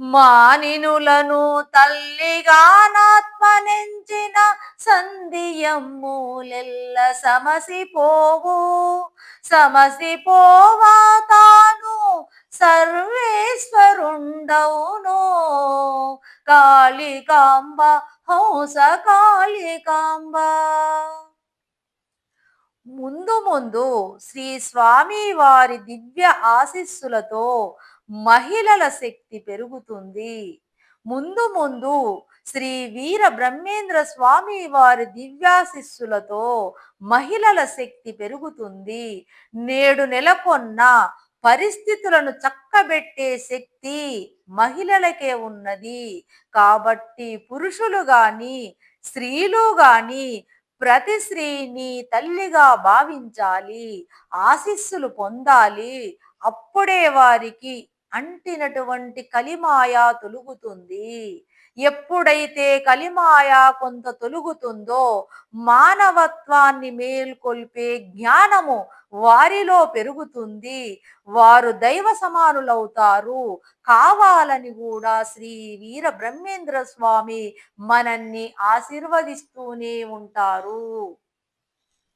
మానినులను తల్లిగా నాత్మనెంచిన సంధియమ్ములెల్ల సమసిపోవు. సమసిపోవా తాను సర్వేశ్వరుండవును. కాళికాంబ హంస కాళికాంబ. ముందు ముందు శ్రీ స్వామి వారి దివ్య ఆశీస్సులతో మహిళల శక్తి పెరుగుతుంది. ముందు ముందు శ్రీ వీర బ్రహ్మేంద్ర స్వామి వారి దివ్యాశిస్సులతో మహిళల శక్తి పెరుగుతుంది. నేడు నెలకొన్న పరిస్థితులను చక్కబెట్టే శక్తి మహిళలకే ఉన్నది. కాబట్టి పురుషులు గాని స్త్రీలు గాని ప్రతి స్త్రీని తల్లిగా భావించాలి ఆశీస్సులు పొందాలి. అప్పుడే వారికి అంటినటువంటి కలిమాయ తొలుగుతుంది. ఎప్పుడైతే కలిమాయ కొంత తొలుగుతుందో మానవత్వాన్ని మేల్కొల్పే జ్ఞానము వారిలో పెరుగుతుంది. వారు దైవ సమానులవుతారు. కావాలని కూడా శ్రీ వీర బ్రహ్మేంద్ర స్వామి మనల్ని ఆశీర్వదిస్తూనే ఉంటారు.